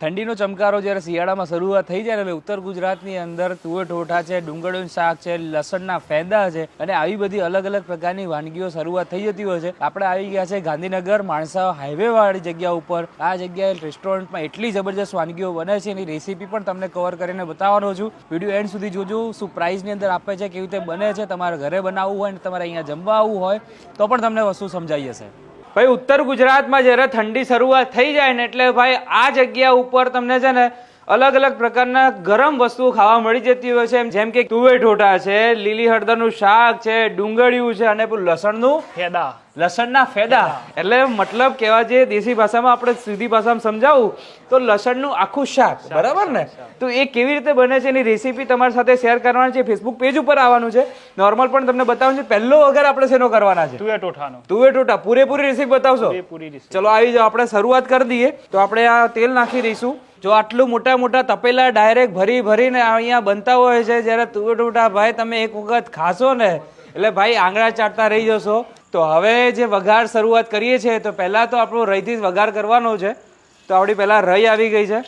ઠંડીનો ચમકારો જ્યારે શિયાળામાં શરૂઆત થઈ જાય એટલે ઉત્તર ગુજરાતની અંદર તુવેર ઠોઠા છે, ડુંગળીનું શાક છે, લસણના ફેંદા છે અને આવી બધી અલગ અલગ પ્રકારની વાનગીઓ શરૂઆત થઈ જતી હોય છે. આપણે આવી ગયા છે ગાંધીનગર માણસા હાઈવે વાળી જગ્યા ઉપર. આ જગ્યાએ રેસ્ટોરન્ટમાં એટલી જબરજસ્ત વાનગીઓ બને છે, એની રેસીપી પણ તમને કવર કરીને બતાવવાનો છું. વીડિયો એન્ડ સુધી જોજો, શું પ્રાઇસની અંદર આપે છે, કેવી રીતે બને છે, તમારે ઘરે બનાવવું હોય અને તમારે અહીંયા જમવા આવવું હોય, તો પણ તમને વસ્તુ સમજાઈ જશે. ભાઈ, ઉત્તર ગુજરાતમાં જ્યારે ઠંડી શરૂઆત થઈ જાય ને એટલે ભાઈ, આ જગ્યા ઉપર તમને છે ને અલગ અલગ પ્રકારના ગરમ વસ્તુઓ ખાવા મળી જતી હોય છે. જેમ કે તુવે ઢોટા છે લીલી હળદરનું શાક છે ડુંગળિયું છે અને પેલું લસણનું ફેદા. લસણના ફેદા. એટલે મતલબ કહેવા જે દેશી ભાષામાં આપણે સીધી ભાષામાં સમજાવું તો લસણનું આખું શાક. બરાબર ને? તો એ કેવી રીતે બને છે એની રેસીપી તમારી સાથે શેર કરવાની છે. ફેસબુક પેજ ઉપર આવવાનું છે. નોર્મલ પણ તમને બતાવવાનું છે. પહેલો વગર આપણે શેનો કરવાના છે? તુવે ટોઠાનો પૂરેપૂરી રેસીપી બતાવશો? ચલો આવી જાઓ. આપણે શરૂઆત કરી દઈએ. તો આપણે આ તેલ નાખી દઈશું. જો આટલું મોટા મોટા તપેલા ડાયરેક્ટ ભરી ભરીને અહીંયા બનતા હોય છે જ્યારે ઠોઠા ભાઈ તમે એક વખત ખાશો ને એટલે ભાઈ આંગળા ચાટતા રહી જશો. તો હવે જે વઘાર શરૂઆત કરીએ છીએ તો પહેલાં તો આપણો રહીથી જ વઘાર કરવાનો છે. તો આપણી પહેલાં રહી આવી ગઈ છે.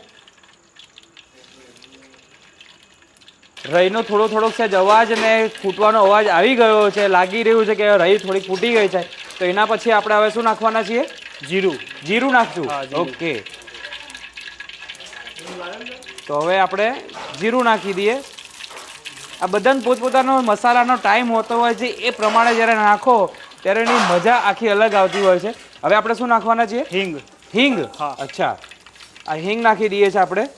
રહીનો થોડો થોડોક છે અવાજ ને ફૂટવાનો અવાજ આવી ગયો છે લાગી રહ્યું છે કે રહી થોડી ફૂટી ગઈ છે. તો એના પછી આપણે હવે શું નાખવાના છીએ? જીરું. જીરું નાખશું? ઓકે તો હવે આપણે જીરું નાખી દઈએ. આ બધાને પોતપોતાનો મસાલાનો ટાઈમ હોતો હોય છે એ પ્રમાણે જ્યારે નાખો ત્યારે એની મજા આખી અલગ આવતી હોય છે. હવે આપણે શું નાખવાના છીએ? હિંગ. હિંગ? હા. અચ્છા. આ હિંગ નાખી દઈએ છીએ આપણે.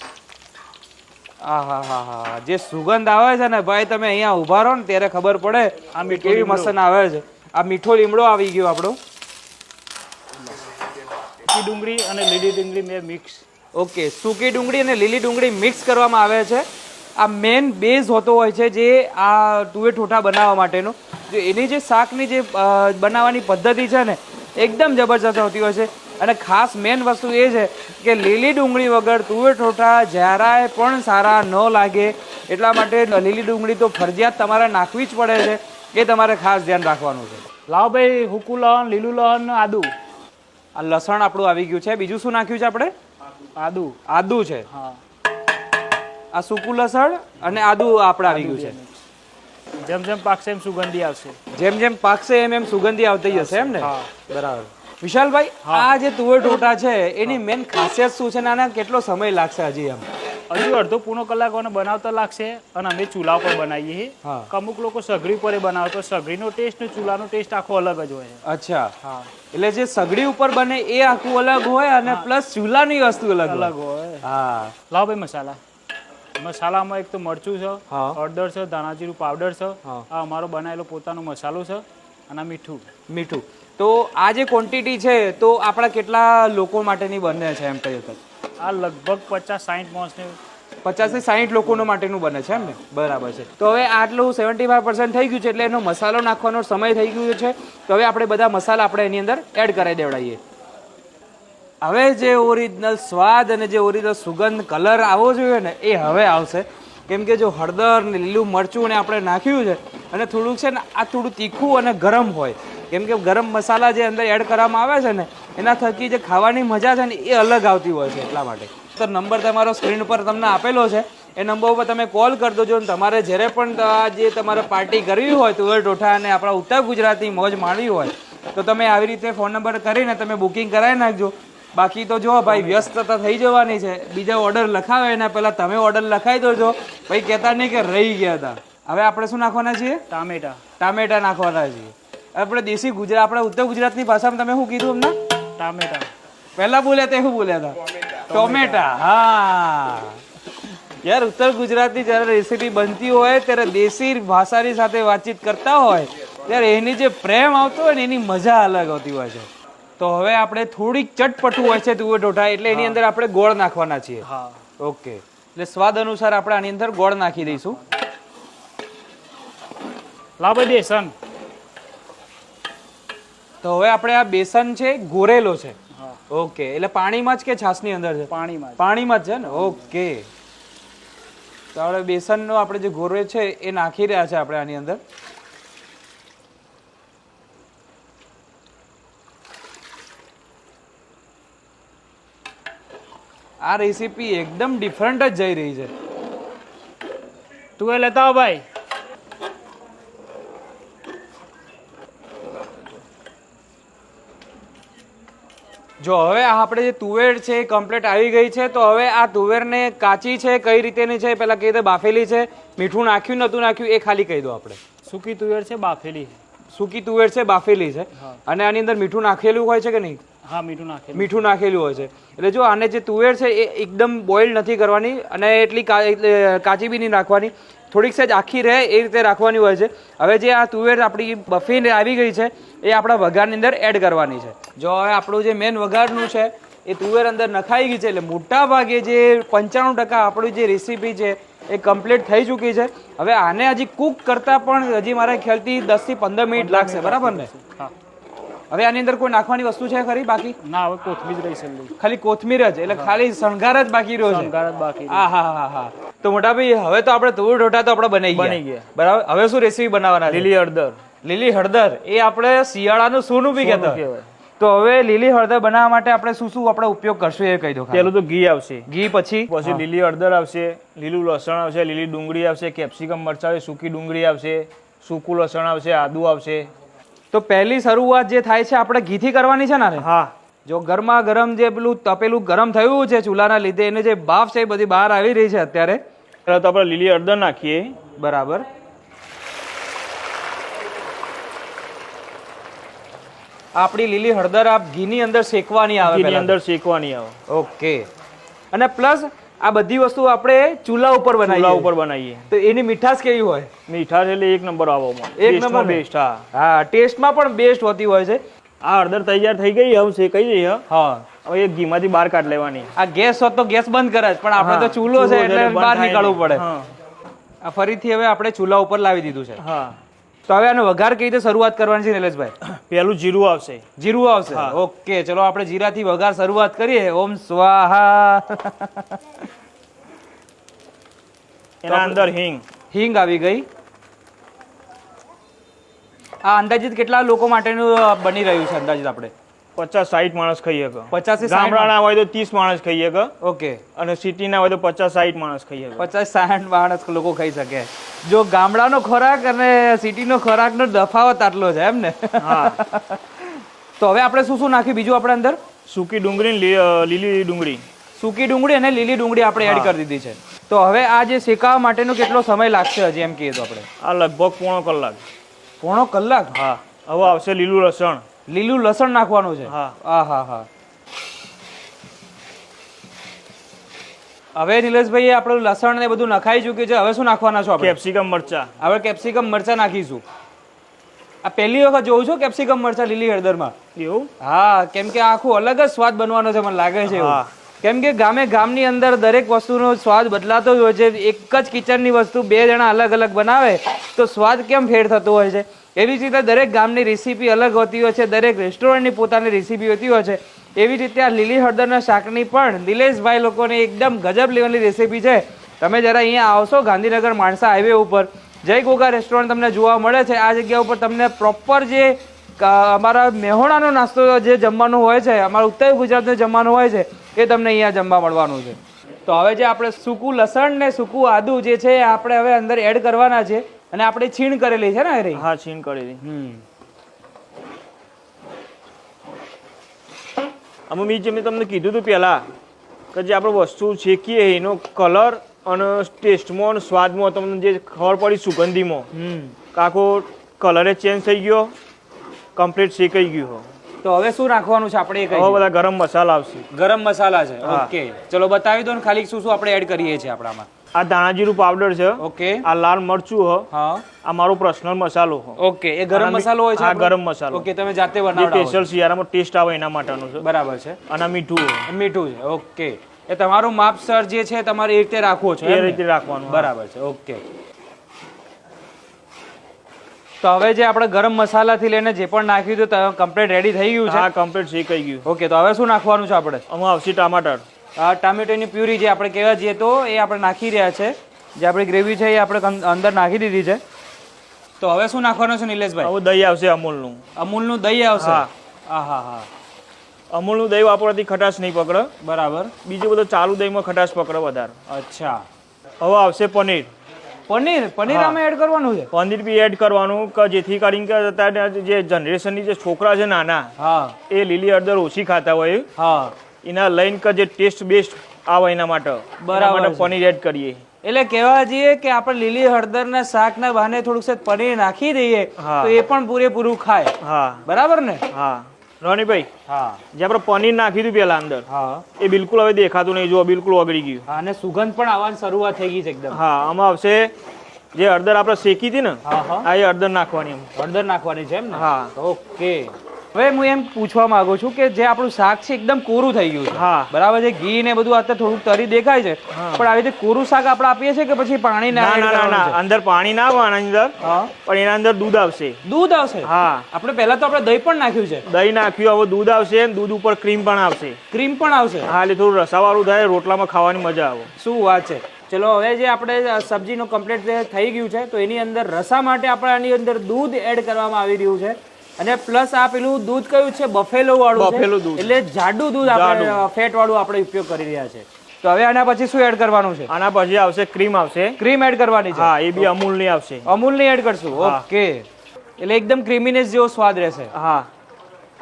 આ હા હા હા જે સુગંધ આવે છે ને ભાઈ તમે અહીંયા ઊભા રહો ને ત્યારે ખબર પડે આ મીઠો કેવી મસન આવે છે. આ મીઠો લીમડો આવી ગયો આપણો. ડુંગળી અને લીલી ડુંગળી મેં મિક્સ ઓકે સૂકી ડુંગળી અને લીલી ડુંગળી મિક્સ કરવામાં આવે છે. આ મેન બેઝ હોતો હોય છે જે આ તુવે ઠોઠા બનાવવા માટેનો. જો એની જે શાકની જે બનાવવાની પદ્ધતિ છે ને એકદમ જબરજસ્ત હોતી હોય છે. અને ખાસ મેન વસ્તુ એ છે કે લીલી ડુંગળી વગર તુવે ઠોઠા જરાય પણ સારા ન લાગે. એટલા માટે લીલી ડુંગળી તો ફરજિયાત તમારે નાખવી જ પડે છે એ તમારે ખાસ ધ્યાન રાખવાનું છે. લાવ ભાઈ હુકુ લહણ લીલું લહણ આદુ. આ લસણ આપણું આવી ગયું છે. બીજું શું નાખ્યું છે આપણે? આદુ. આદુ છે. હા. આ સૂકું લસણ અને આદુ આપણે આવી ગયું છે જેમ જેમ પાકશે એમ સુગંધી આવશે. જેમ જેમ પાકશે એમ એમ સુગંધી આવતી જશે એમ ને? બરાબર. વિશાલભાઈ આ જે તુવેર ટોટા છે એની મેન ખાસિયત શું છે? ને આના કેટલો સમય લાગશે હજી એમ? હજુ અડધો પૂનો કલાક અને બનાવતા લાગશે અને અમે ચૂલા પર બનાવીએ છીએ. અમુક લોકો સગડી પર બનાવે તો સગડીનો ટેસ્ટ ને ચૂલાનો ટેસ્ટ આખો અલગ જ હોય છે. અચ્છા. હા. એટલે જે સગડી ઉપર બને એ આખું અલગ હોય અને પ્લસ ચૂલાની વસ્તુ અલગ અલગ હોય. હા. લાવ ભાઈ મસાલા. મસાલામાં એક તો મરચું છે. હળદર છે ધાણાજીરું પાવડર છે. આ અમારો બનાવેલો પોતાનો મસાલો છે અને મીઠું. મીઠું. તો આ જે ક્વોન્ટિટી છે તો આપણા કેટલા લોકો માટેની બને છે એમ કહીએ તો? આ લગભગ પચાસ સાઠ માણસને પચાસથી સાહીઠ લોકોનો માટેનું બને છે એમ ને? બરાબર છે. તો હવે આટલું સેવન્ટી ફાઈવ પર્સન્ટ થઈ ગયું છે એટલે એનો મસાલો નાખવાનો સમય થઈ ગયો છે. તો હવે આપણે બધા મસાલા આપણે એની અંદર એડ કરાવી દેવડાવીએ હવે જે ઓરિજિનલ સ્વાદ અને જે ઓરિજિનલ સુગંધ કલર આવવો જોઈએ ને, એ હવે આવશે. કેમ કે જો હળદર ને લીલું મરચું ને આપણે નાખ્યું છે અને થોડુંક છે ને, આ થોડું તીખું અને ગરમ હોય. કેમ કે ગરમ મસાલા જે અંદર એડ કરવામાં આવે છે ને એના થકી જે ખાવાની મજા છે ને એ અલગ આવતી હોય છે એટલા માટે. તો નંબર તમારો સ્ક્રીન ઉપર તમને આપેલો છે. એ નંબર ઉપર તમે કોલ કરી દોજો અને તમારે જ્યારે પણ જે તમારે પાર્ટી કરવી હોય તુવેર ટોઠા અને આપણા ઉત્તર ગુજરાતની મોજ માણવી હોય તો તમે આવી રીતે ફોન નંબર કરીને તમે બુકિંગ કરાવી નાખજો. બાકી તો જો ભાઈ વ્યસ્તતા થઈ જવાની છે. બીજા ઓર્ડર લખાવે એના પહેલાં તમે ઓર્ડર લખાવી દોજો. ભાઈ કહેતા નહીં કે રહી ગયા હતા. હવે આપણે શું નાખવાના છીએ? ટામેટા. ટામેટા નાખવાના છીએ. આપણે દેશી ગુજરાત આપણે ઉત્તર ગુજરાતની ભાષામાં તમે શું કીધું અમને? ટામેટા. પહેલા બોલ્યા તે શું બોલ્યા હતા ટોમેટા હા. યાર ઉત્તર ગુજરાતની જ્યારે રેસીપી બનતી હોય ત્યારે દેશી ભાષાની સાથે વાતચીત કરતા હોય ત્યારે એની જે પ્રેમ આવતો હોય ને એની મજા અલગ આવતી હોય છે. તો હવે આપણે થોડીક ચટપટું હોય છે તુવેર ઢોઠા એટલે એની અંદર આપણે ગોળ નાખવાના છીએ. હા. ઓકે. એટલે સ્વાદ અનુસાર આપણે આની અંદર ગોળ નાખી દઈશું. લાભ દે બેસન તો હવે આપણે આ બેસન છે ગોરેલો છે. ઓકે એટલે પાણીમાં જ કે છાસની અંદર છે? પાણીમાં પાણીમાં જ છે ને? ઓકે. તો આપણે બેસનનો આપણે જે ગોરે છે એ નાખી રહ્યા છે આપણે આની અંદર. આ રેસીપી એકદમ ડિફરન્ટ જ જઈ રહી છે. તું એ લેતા ભાઈ. જો હવે આ આપણે જે તુવેર છે એ કમ્પ્લીટ આવી ગઈ છે તો હવે આ તુવેરને કાચી છે કઈ રીતેની છે? પેલા કઈ રીતે બાફેલી છે મીઠું નાખ્યું નતું નાખ્યું એ ખાલી કહી દો આપણે. સૂકી તુવેર છે બાફેલી સૂકી તુવેર છે બાફેલી છે. અને આની અંદર મીઠું નાખેલું હોય છે કે નહીં? હા મીઠું નાખેલું. મીઠું નાખેલું હોય છે. એટલે જો આને જે તુવેર છે એ એકદમ બોઇલ નથી કરવાની અને એટલી કાચી બી નહીં રાખવાની થોડીક સહેજ આખી રહે એ રીતે રાખવાની હોય છે. હવે જે આ તુવેર આપણી બફીને આવી ગઈ છે એ આપણા વઘારની અંદર એડ કરવાની છે. જો હવે આપણું જે મેન વઘારનું છે એ તુવેર અંદર નખાઈ ગઈ છે એટલે મોટા ભાગે જે પંચાણું ટકા આપણી જે રેસીપી છે એ કમ્પ્લીટ થઈ ચૂકી છે. હવે આને હજી કુક કરતાં પણ હજી મારા ખ્યાલથી દસથી પંદર મિનિટ લાગશે. બરાબર ને? હા. હવે આની અંદર કોઈ નાખવાની વસ્તુ છે ખરી બાકી? ના હવે કોથમીર જ રહી છે ખાલી કોથમીર જ એટલે ખાલી શણગાર જ બાકી રહ્યો છે. શણગાર જ બાકી હા હા હા હા. તો મોટા ભાઈ હવે તો આપણે તુર ઢોટા તો આપણે બનાવી બની ગયા. બરાબર? હવે શું રેસીપી બનાવવાના લીલી હળદર. લીલી હળદર. એ આપણે શિયાળાનું સોનું બી કહેતા. તો હવે લીલી હળદર બનાવવા માટે આપણે શું શું આપણે ઉપયોગ કરશું એ કહી દો. પેલું તો ઘી આવશે. ઘી પછી? પછી લીલી હળદર આવશે લીલું લસણ આવશે લીલી ડુંગળી આવશે કેપ્સિકમ મરચાં આવશે સૂકી ડુંગળી આવશે સૂકું લસણ આવશે આદુ આવશે. તો પહેલી શરૂઆત જે થાય છે આપણે ઘીથી કરવાની છે ને હા. જો ગરમા ગરમ જે પેલું તપેલું ગરમ થયું છે ચૂલાના લીધે એને જે બાફ છે એ બધી બહાર આવી રહી છે અત્યારે. તો આપણે લીલી હળદર નાખીએ. બરાબર. આપણી લીલી હળદર આપ ઘીની અંદર શેકવાની આવે ઘીની અંદર શેકવાની આવે. ઓકે. અને પ્લસ આ બધી વસ્તુ આપણે ચૂલા ઉપર ચૂલા ઉપર બનાવીએ. તો એની મીઠાશ કેવી હોય? મીઠાશ એટલે એક નંબર આવવામાં એક નંબર બેસ્ટ હા. હા ટેસ્ટમાં પણ બેસ્ટ હોતી હોય છે. આ હળદર તૈયાર થઈ ગઈ હવે શેકાઈ ગઈ હવે હા. હવે એક ઘીમાંથી બહાર કાઢ લેવાની. આ ગેસ હોત તો ગેસ બંધ કરે પણ આપણે તો ચૂલો છે એટલે બહાર નીકળવું પડે. આ ફરીથી હવે આપણે ચૂલા ઉપર લાવી દીધું છે. હા. તો હવે આનો વઘાર કઈ રીતે શરૂઆત કરવાની છે નિલેશભાઈ? પેલું જીરું આવશે. જીરું આવશે? ઓકે ચલો આપણે જીરાથી વઘાર શરૂઆત કરીએ. ઓમ સ્વાહા. એના અંદર હિંગ. હિંગ આવી ગઈ. આ અંદાજિત કેટલા લોકો માટેનું બની રહ્યું છે અંદાજિત આપણે? પચાસ સાઠ માણસ ખાઈએ પચાસ ગામડાના હોય તો ત્રીસ માણસ ખાઈએ ઓકે. અને સિટીના હોય તો પચાસ સાઠ માણસ ખાઈએ પચાસ સાઠ માણસ લોકો ખાઈ શકે. જો ગામડાનો ખોરાક અને સિટીનો ખોરાકનો તફાવત આટલો છે એમ ને? તો હવે આપણે શું શું નાખ્યું બીજું આપણે અંદર? સૂકી ડુંગળી લીલી ડુંગળી. સૂકી ડુંગળી અને લીલી ડુંગળી આપણે એડ કરી દીધી છે. તો હવે આ જે શેકાવા માટેનો કેટલો સમય લાગશે હજી એમ કહીએ તો આપણે? આ લગભગ પોણો કલાક. પોણો કલાક? હા. હવે આવશે લીલું લસણ. લીલું લસણ નાખવાનું છે? હા. હા હા. હવે નિલેશભાઈ આપણું લસણ ને બધું નખાઈ ચૂક્યું છે. હવે શું નાખવાના છો આપણે? કેપ્સિકમ મરચા. હવે કેપ્સિકમ મરચા નાખીશું. આ પહેલી વખત જોઉં છું કેપ્સિકમ મરચા લીલી હળદરમાં. એવું? હા કેમ કે આખું અલગ જ સ્વાદ બનવાનો છે મને લાગે છે હા. કેમ કે ગામે ગામની અંદર દરેક વસ્તુનો સ્વાદ બદલાતો જ હોય છે. એક જ કિચનની વસ્તુ બે જણા અલગ અલગ બનાવે તો સ્વાદ કેમ ફેર થતો હોય છે? એવી જ રીતે દરેક ગામની રેસીપી અલગ હોતી હોય છે. દરેક રેસ્ટોરન્ટની પોતાની રેસીપી હોતી હોય છે. એવી રીતે આ લીલી હળદરના શાકની પણ નિલેશભાઈ લોકોની એકદમ ગજબ લેવલની રેસીપી છે. તમે જરા અહીંયા આવશો ગાંધીનગર માણસા હાઈવે ઉપર. જય ગોગા રેસ્ટોરન્ટ તમને જોવા મળે છે. આ જગ્યા ઉપર તમને પ્રોપર જે અમારા મેહોણાનો નાસ્તો જે જમવાનો હોય છે અમારા ઉત્તર ગુજરાતનું જમવાનું હોય છે એ તમને અહીંયા જમવા મળવાનું છે. તો હવે જે આપણે સૂકું લસણ ને સૂકું આદુ જે છે આપણે હવે અંદર એડ કરવાના છે અને આપણે છીણ કરેલી છે ને હા છીણ કરેલી. હમ. અમે મેં જે મેં તમને કીધું હતું પહેલાં કે જે આપણે વસ્તુ શેકીએ એનો કલર અને ટેસ્ટમાં અને સ્વાદમાં તમને જે ખબર પડી સુગંધીમાં હમ. કાકો કલરે ચેન્જ થઈ ગયો. કમ્પ્લીટ શેકાઈ ગયું હોય તો હવે શું નાખવાનું છે? આપણે હવે બધા ગરમ મસાલા આવશે. ગરમ મસાલા છે. ઓકે. ચલો બતાવી દો ને ખાલી શું શું આપણે એડ કરીએ છીએ આપણામાં. આ ધાણા જીરું પાવડર છે. ઓકે. આ લાલ મરચું હ. હા. આ મારો પર્સનલ મસાલો હો. ઓકે. એ ગરમ મસાલો હોય છે આ ગરમ મસાલો. ઓકે તમે જાતે બનાવો સ્પેશિયલ શિયાળામાં ટેસ્ટ આવે એના માટેનું છે. બરાબર છે. અને મીઠું મીઠું છે. ઓકે. એ તમારું માપસર જે છે તમારે એ રીતે રાખવો છે એ રીતે રાખવાનું બરાબર છે. ઓકે. તો હવે જે આપણે ગરમ મસાલાથી લઈને જે પણ નાખ્યું હતું કમ્પ્લીટ રેડી થઈ ગયું છે? હા કમ્પ્લીટ શેકાઈ ગયું. ઓકે તો હવે શું નાખવાનું છે આપણે? આમાં આવશે ટમાટર. આ ટામેટોની પ્યુરી જે આપણે કહેવા જઈએ તો એ આપણે નાખી રહ્યા છે. જે આપણી ગ્રેવી છે એ આપણે અંદર નાખી દીધી છે. તો હવે શું નાખવાનું છે નિલેશભાઈ? હવે દહીં આવશે અમૂલનું. અમૂલનું દહીં આવશે. હા. હા હા. અમૂલનું દહીં વાપરવાથી ખટાશ નહીં પકડે. બરાબર. બીજું બધું ચાલુ દહીંમાં ખટાશ પકડે વધારે. અચ્છા. હવે આવશે પનીર. પનીર પનીર અમે આમાં એડ કરવાનું છે? પનીર બી એડ કરવાનું કે જેથી કરીને કે અત્યારે જે જનરેશનની જે છોકરા છે નાના હા. એ લીલી હળદર ઓછી ખાતા હોય. હા. એના લઈને કે જે ટેસ્ટ બેસ્ટ આવે એના માટે બરાબર પનીર એડ કરીએ. એટલે કહેવા જઈએ કે આપણે લીલી હળદર ના શાક શાકના બહાને થોડુંક પનીર નાખી દઈએ તો એ પણ પૂરેપૂરું ખાય. હા. બરાબર ને? હા. રોનીભાઈ હા. જે આપણે પનીર નાખી દીધું પેલા અંદર હા. એ બિલકુલ હવે દેખાતું નહીં જો બિલકુલ ઓગળી ગયું. હા, અને સુગંધ પણ આવવાની શરૂઆત થઈ ગઈ છે એકદમ. હા આમાં આવશે જે હળદર આપણે શેકી હતી ને હા હા. આ એ હળદર નાખવાની એમ. હળદર નાખવાની છે એમ ને? હા. ઓકે. હવે હું એમ પૂછવા માંગુ છું કે જે આપણું શાક છે એકદમ કોરું થઈ ગયું છે. હા. બરાબર છે ઘી ને બધું અત્યારે થોડુંક તરી દેખાય છે પણ આવી રીતે કોરું શાક આપણે આપીએ છીએ કે પછી પાણી ના ના ના ના અંદર પાણી ના આવે અંદર પણ એના અંદર દૂધ આવશે. દૂધ આવશે? હા. આપણે પહેલા તો આપણે દહીં પણ નાખ્યું છે. દહીં નાખ્યું હવે દૂધ આવશે દૂધ ઉપર ક્રીમ પણ આવશે. ક્રીમ પણ આવશે? હા એટલે થોડું રસાવાળું થાય રોટલામાં ખાવાની મજા આવે. શું વાત છે. ચલો હવે જે આપણે સબ્જીનું કમ્પ્લીટ થઈ ગયું છે તો એની અંદર રસા માટે આપણે આની અંદર દૂધ એડ કરવામાં આવી રહ્યું છે. અને પ્લસ આ પેલું દૂધ કયું છે? બફેલો વાળું. બફેલો દૂધ. એટલે જાડું દૂધ આપણે ફેટ વાળું આપણે ઉપયોગ કરી રહ્યા છે. તો હવે આના પછી શું એડ કરવાનું છે? આના પછી આવશે ક્રીમ આવશે. ક્રીમ એડ કરવાની છે. હા એ બી અમૂલની આવશે. અમૂલની એડ કરશું. ઓકે એટલે એકદમ ક્રીમીનેસ જેવો સ્વાદ રહેશે. હા.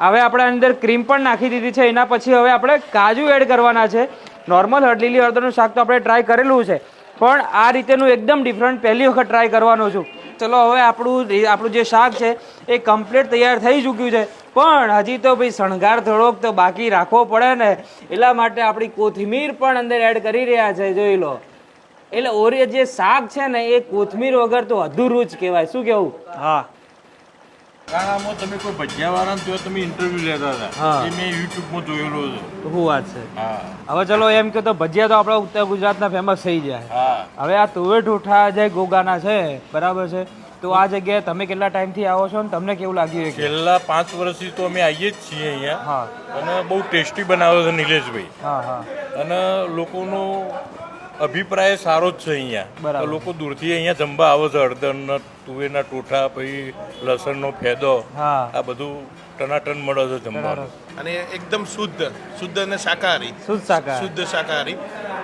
હવે આપણે અંદર ક્રીમ પણ નાખી દીધી છે. એના પછી હવે આપણે કાજુ એડ કરવાના છે. નોર્મલ હળદીલી હળદરનું શાક તો આપણે ટ્રાય કરેલું છે. પણ આ રીતેનું એકદમ ડિફરન્ટ પહેલી વખત ટ્રાય કરવાનો છું. ચલો હવે આપણું આપણું જે શાક છે, એ કમ્પ્લીટ તૈયાર થઈ ચૂક્યું છે. પણ હજી તો ભાઈ શણગાર થોડોક તો બાકી રાખવો પડે ને. એટલા માટે આપણી કોથમીર પણ અંદર એડ કરી રહ્યા છે, જોઈ લો. એટલે ઓરી જે શાક છે ને, એ કોથમીર વગર તો અધૂરું જ કહેવાય. શું કેવું? હા. કારણ તમે કોઈ ભજીયાવાળાને તમે ઇન્ટરવ્યુ લેતા હતા? એ મેં યુટ્યુબમાં જોયેલો છે શું વાત છે? હવે ચલો એમ કે તો ભજીયા તો આપણા ઉત્તર ગુજરાતના ફેમસ થઈ જાય હવે આ તુવેર ઠૂઠા જે ગોગાના છે બરાબર છે? તો આ જગ્યાએ તમે કેટલા ટાઈમથી આવો છો ને તમને કેવું લાગ્યું છેલ્લા પાંચ વર્ષથી તો અમે આવીએ જ છીએ અહીંયા. હા. અને બહુ ટેસ્ટી બનાવે છે નિલેશભાઈ. હા હા. અને લોકોનો અભિપ્રાય સારો જ છે અહીંયા. તો લોકો દૂરથી અહીંયા જમવા આવે છે હળદરના તુવેરના ટોઠા પછી લસણનો ફેદો. આ બધું ટનાટન મળે છે જમવાનું. અને એકદમ શુદ્ધ શુદ્ધ અને શાકાહારી. શુદ્ધ શાકાહારી. શુદ્ધ શાકાહારી.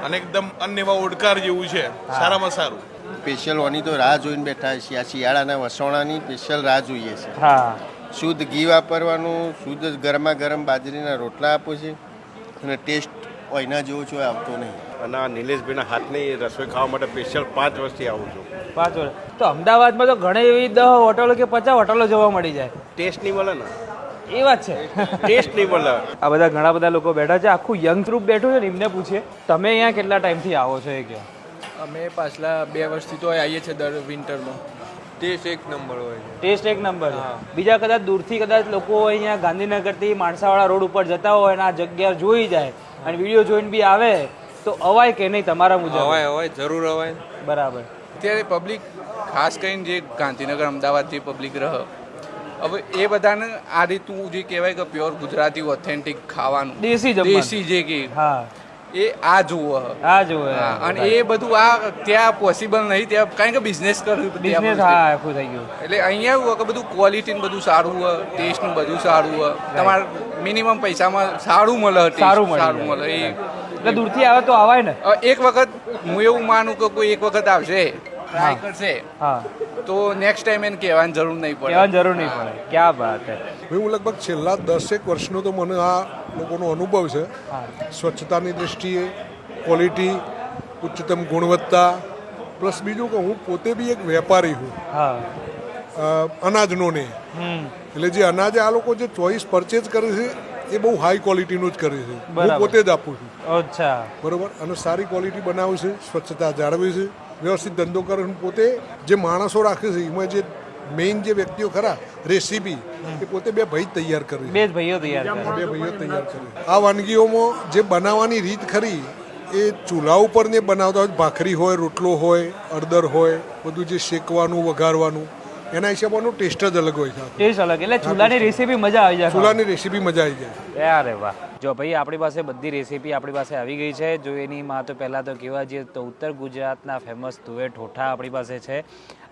અને એકદમ અન્ય એવા ઓડકાર જેવું છે. સારામાં સારું. સ્પેશિયલ ઓની તો રાહ જોઈને બેઠા છીએ. આ શિયાળાના વસોણાની સ્પેશિયલ રાહ જોઈએ છે. હા. શુદ્ધ ઘી વાપરવાનું શુદ્ધ ગરમા ગરમ બાજરીના રોટલા આપો છે. અને ટેસ્ટ ઓયના જેવો છો આવતો નહીં. અને આ નિલેશભાઈના હાથની રસોઈ ખાવા માટે સ્પેશિયલ પાંચ વર્ષથી આવું છું. પાંચ વર્ષ. તો અમદાવાદમાં તો ઘણી એવી દહ હોટલો કે પચાસ હોટલો જોવા મળી જાય. ટેસ્ટ નહીં મળે ને? એ વાત છે. ટેસ્ટ નહીં મળે. આ બધા ઘણા બધા લોકો બેઠા છે. આખું યંગ ગ્રુપ બેઠું છે ને એમને પૂછીએ. તમે અહીંયા કેટલા ટાઈમથી આવો છો એ કહો અમે પાછલા બે વર્ષથી તો આવીએ છીએ દર વિન્ટરમાં ટેસ્ટ એક નંબર હોય છે. ટેસ્ટ એક નંબર છે. બીજા કદાચ દૂરથી કદાચ લોકો અહીંયા ગાંધીનગરથી માણસાવાળા રોડ ઉપર જતા હોય અને આ જગ્યા જોઈ જાય અને વીડિયો જોઈને બી આવે તો અવાય કે નહીં તમારા મુજબ? અવાય અવાય જરૂર હવાય બરાબર. અત્યારે પબ્લિક ખાસ કરીને જે ગાંધીનગર અમદાવાદ જે પબ્લિક રહે હવે એ બધાને આ રીતનું જે કહેવાય કે પ્યોર ગુજરાતી ઓથેન્ટિક ખાવાનું. દેશી દેશી જે કે હા. એ આ જુઓ આ જુઓ અને એ બધું આ ત્યાં પોસિબલ નહીં ત્યાં કારણ કે બિઝનેસ કર્યું બિઝનેસ હા આખું થઈ ગયું. એટલે અહીંયા એવું હોય કે બધું ક્વોલિટી બધું સારું હોય ટેસ્ટનું બધું સારું હોય. તમારે મિનિમમ પૈસામાં સારું મળે સારું મળી સારું મળે એ. એટલે દૂરથી આવે તો આવાય ને. એક વખત હું એવું માનું કે કોઈ એક વખત આવશે. ટ્રાય કરશે હા. તો નેક્સ્ટ ટાઈમ એને કહેવાની જરૂર નહીં પડે. કહેવાની જરૂર નહીં પડે. ક્યાં વાત છે હું લગભગ છેલ્લા દસેક વર્ષનો તો મને આ લોકોનો અનુભવ છે. સ્વચ્છતાની દૃષ્ટિએ ક્વોલિટી ઉચ્ચતમ ગુણવત્તા પ્લસ બીજું કે હું પોતે બી એક વેપારી છું અનાજનો ને. એટલે જે અનાજ આ લોકો જે ચોઈસ પરચેજ કરે છે એ બહુ હાઈ ક્વોલિટીનું જ કરે છે. હું પોતે જ આપું છું. અચ્છા. બરોબર? અને સારી ક્વોલિટી બનાવે છે સ્વચ્છતા જાળવે છે. વ્યવસ્થિત ધંધો કરે છે પોતે જે માણસો રાખે છે એમાં જે મેઇન જે વ્યક્તિઓ ખરા રેસીપી એ પોતે બે ભાઈ તૈયાર કરે. બે ભાઈઓ તૈયાર બે ભાઈઓ તૈયાર કરે. આ વાનગીઓમાં જે બનાવવાની રીત ખરી એ ચૂલા ઉપર ને બનાવતા હોય ભાખરી હોય રોટલો હોય અડદર હોય બધું જે શેકવાનું વઘારવાનું એના હિસાબનો ટેસ્ટ જ અલગ હોય છે. ટેસ્ટ અલગ. એટલે ચૂલાની રેસીપી મજા આવી જાય. ચૂલાની રેસીપી મજા આવી જાય. અરે વાહ. જો ભાઈ, આપણી પાસે બધી રેસીપી આપણી પાસે આવી ગઈ છે. જો એની માં તો પહેલાં તો કહેવા જઈએ તો ઉત્તર ગુજરાતના ફેમસ તુવેર ઠોઠા આપણી પાસે છે.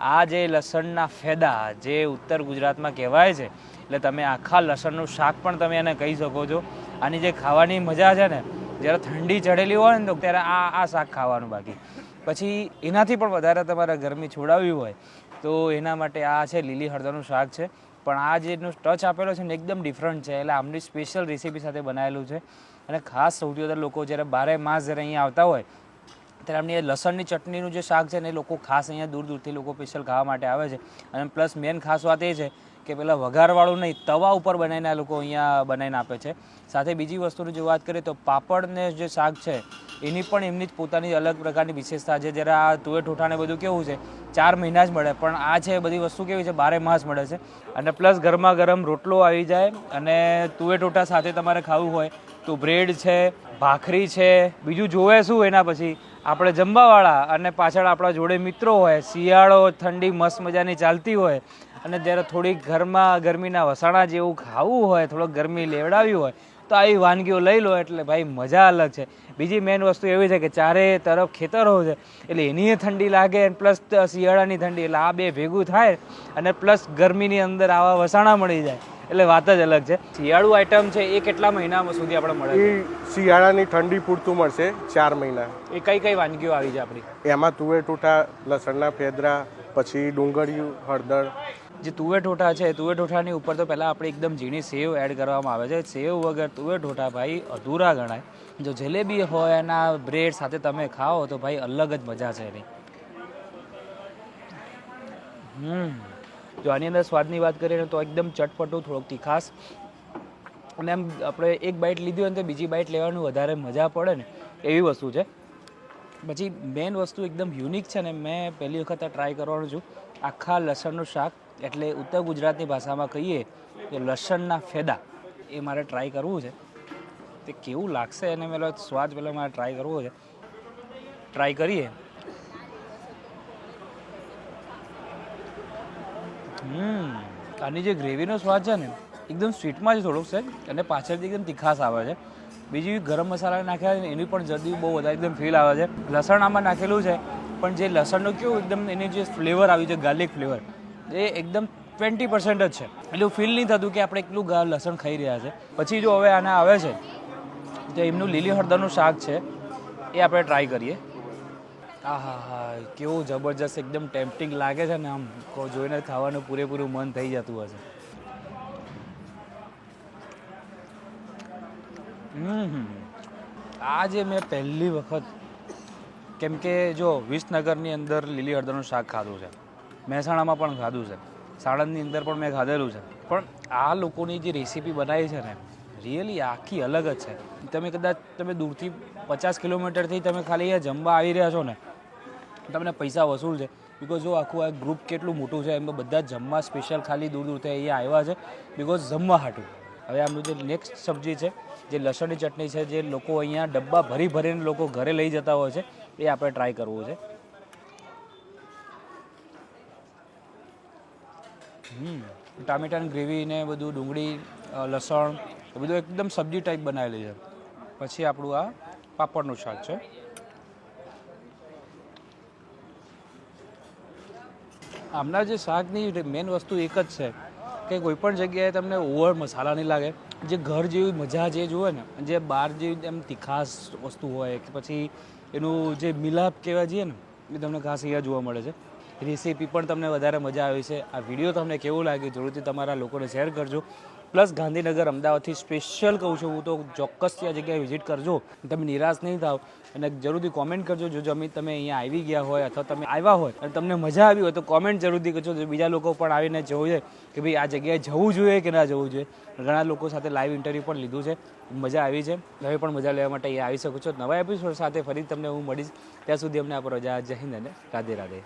આ જે લસણના ફેદા જે ઉત્તર ગુજરાતમાં કહેવાય છે, એટલે તમે આખા લસણનું શાક પણ તમે એને કહી શકો છો. આની જે ખાવાની મજા છે ને, જ્યારે ઠંડી ચડેલી હોય ને તો ત્યારે આ આ શાક ખાવાનું બાકી. પછી એનાથી પણ વધારે તમારે ગરમી છોડાવવી હોય તો એના માટે આ છે લીલી હળદરનું શાક છે. પણ આ જે એનો ટચ આપેલો છે ને એકદમ ડિફરન્ટ છે. એટલે આમની સ્પેશિયલ રેસીપી સાથે બનાવેલું છે. અને ખાસ સૌથી વધારે લોકો જ્યારે બારે માસ જ્યારે અહીંયા આવતા હોય, ત્યારે આમની એ લસણની ચટણીનું જે શાક છે ને એ લોકો ખાસ અહીંયા દૂર દૂરથી લોકો સ્પેશિયલ ખાવા માટે આવે છે. અને પ્લસ મેન ખાસ વાત એ છે કે પેલા વઘારવાળું નહીં, તવા ઉપર બનાવીને આ લોકો અહીંયા બનાવીને આપે છે. સાથે બીજી વસ્તુની જો વાત કરીએ તો પાપડને જે શાક છે એની પણ એમની જ પોતાની અલગ પ્રકારની વિશેષતા છે. જ્યારે આ તુવેર ઠોઠાને બધું કેવું છે, ચાર મહિના જ મળે, પણ આ છે બધી વસ્તુ કેવી છે, બારે માસ મળે છે. અને પ્લસ ગરમા ગરમ રોટલો આવી જાય અને તુવેર ઠોઠા સાથે તમારે ખાવું હોય તો બ્રેડ છે, ભાખરી છે, બીજું જોવે શું એના પછી? આપણે જમવાવાળા અને પાછળ આપણા જોડે મિત્રો હોય, શિયાળો, ઠંડી, મસ્ત મજાની ચાલતી હોય અને જ્યારે થોડીક ઘરમાં ગરમીના વસાણા જેવું ખાવું હોય, થોડોક ગરમી લેવડાવી હોય તો આવી વાનગીઓ લઈ લો એટલે ભાઈ મજા અલગ છે. બીજી મેઇન વસ્તુ એવી છે કે ચારે તરફ ખેતરો છે. એટલે એની ઠંડી લાગે પ્લસ શિયાળાની ઠંડી એટલે આ બે ભેગું થાય અને પ્લસ ગરમીની અંદર આવા વસાણા મળી જાય. એટલે વાત જ અલગ છે. શિયાળુ આઈટમ છે એ કેટલા મહિનામાં સુધી આપણે મળે એ શિયાળાની ઠંડી પૂરતું મળશે ચાર મહિના. એ કઈ કઈ વાનગીઓ આવી છે આપણી? એમાં તુવેર તૂટા લસણના ફેદરા પછી ડુંગળિયું હળદર જે તુવેર ઠોઠા છે, તુવેર ઠોઠાની ઉપર તો પહેલાં આપણે એકદમ ઝીણી સેવ એડ કરવામાં આવે છે. સેવ વગર તુવેર ઠોઠા ભાઈ અધૂરા ગણાય. જો જલેબી હોય, એના બ્રેડ સાથે તમે ખાઓ તો ભાઈ અલગ જ મજા છે એની. હમ. જો આની અંદર સ્વાદની વાત કરીએ તો એકદમ ચટપટું, થોડોક તીખાસ. અને એમ આપણે એક બાઇટ લીધી હોય ને તો બીજી બાઇટ લેવાનું વધારે મજા પડે ને, એવી વસ્તુ છે. પછી મેન વસ્તુ એકદમ યુનિક છે ને, મેં પહેલી વખત ટ્રાય કરવાનું છું. આખા લસણનું શાક. એટલે ઉત્તર ગુજરાતની ભાષામાં કહીએ તો લસણના ફેદા એ મારે ટ્રાય કરવું છે. તે કેવું લાગશે એને પેલો સ્વાદ પહેલાં મારે ટ્રાય કરવો છે. ટ્રાય કરીએ. હમ, આની જે ગ્રેવીનો સ્વાદ છે ને, એકદમ સ્વીટમાં જ થોડુંક છે અને પાછળથી એકદમ તીખાસ આવે છે. બીજી ગરમ મસાલા નાખ્યા છે ને, એની પણ જલ્દી બહુ વધારે એકદમ ફીલ આવે છે. લસણ આમાં નાખેલું છે, પણ જે લસણનું કેવું એકદમ એની જે ફ્લેવર આવ્યું છે ગાર્લિક ફ્લેવર એ એકદમ ટ્વેન્ટી પર્સન્ટ જ છે. એટલું ફીલ નહીં થતું કે આપણે એટલું લસણ ખાઈ રહ્યા છે. પછી જો હવે આના આવે છે, તો એમનું લીલી હળદરનું શાક છે, એ આપણે ટ્રાય કરીએ. હા હા હા કેવું જબરજસ્ત, એકદમ ટેમ્પટિંગ લાગે છે ને આમ. જોઈને ખાવાનું પૂરેપૂરું મન થઈ જતું હશે. હમ. આ જે મેં પહેલી વખત, કેમ કે જો વિસનગરની અંદર લીલી હળદરનું શાક ખાધું છે. મહેસાણામાં પણ ખાધું છે. સાણંદની અંદર પણ મેં ખાધેલું છે. પણ આ લોકોની જે રેસીપી બનાવી છે ને રિયલી આખી અલગ જ છે. તમે કદાચ, તમે દૂરથી પચાસ કિલોમીટરથી તમે ખાલી અહીંયા જમવા આવી રહ્યા છો ને, તમને પૈસા વસૂલ છે. બિકોઝ જો આખું આ ગ્રુપ કેટલું મોટું છે, એમાં બધા જમવા સ્પેશિયલ ખાલી દૂર દૂરથી અહીંયા આવ્યા છે. બિકોઝ જમવા હાટું. હવે આમનું જે નેક્સ્ટ સબ્જી છે, જે લસણની ચટણી છે, જે લોકો અહીંયા ડબ્બા ભરી ભરીને લોકો ઘરે લઈ જતા હોય છે, એ આપણે ટ્રાય કરવું છે. ટામેટાની ગ્રેવી ને બધું, ડુંગળી લસણ, એ બધું એકદમ સબ્જી ટાઈપ બનાવેલી છે. પછી આપણું આ પાપડનું શાક છે. આમના જે શાકની મેઇન વસ્તુ એક જ છે કે કોઈ પણ જગ્યાએ તમને ઓવર મસાલા નહીં લાગે. જે ઘર જેવી મજા જે જુએ ને, જે બહાર જેવી એમ તીખાસ વસ્તુ હોય કે પછી એનું જે મિલાપ કહેવા જઈએ ને, એ તમને ખાસ અહીંયા જોવા મળે છે. રેસીપી પણ તમને વધારે મજા આવી છે. આ વીડિયો તમને કેવું લાગ્યું જરૂરથી તમારા લોકોને શેર કરજો. પ્લસ ગાંધીનગર અમદાવાદથી સ્પેશિયલ કહું છું હું તો ચોક્કસથી આ જગ્યાએ વિઝિટ કરજો. તમે નિરાશ નહીં થાવ અને જરૂરથી કોમેન્ટ કરજો. જો જમી તમે અહીંયા આવી ગયા હોય અથવા તમે આવ્યા હોય અને તમને મજા આવી હોય તો કોમેન્ટ જરૂરથી કરજો. બીજા લોકો પણ આવીને જવું છે કે ભાઈ આ જગ્યાએ જવું જોઈએ કે ના જવું જોઈએ. ઘણા લોકો સાથે લાઈવ ઇન્ટરવ્યૂ પણ લીધું છે. મજા આવી છે. હવે પણ મજા લેવા માટે અહીંયા આવી શકો છો. નવા એપિસોડ સાથે ફરી તમને હું મળીશ. ત્યાં સુધી અમને આ પર રજા. જય હિન્દ અને રાધે રાધે.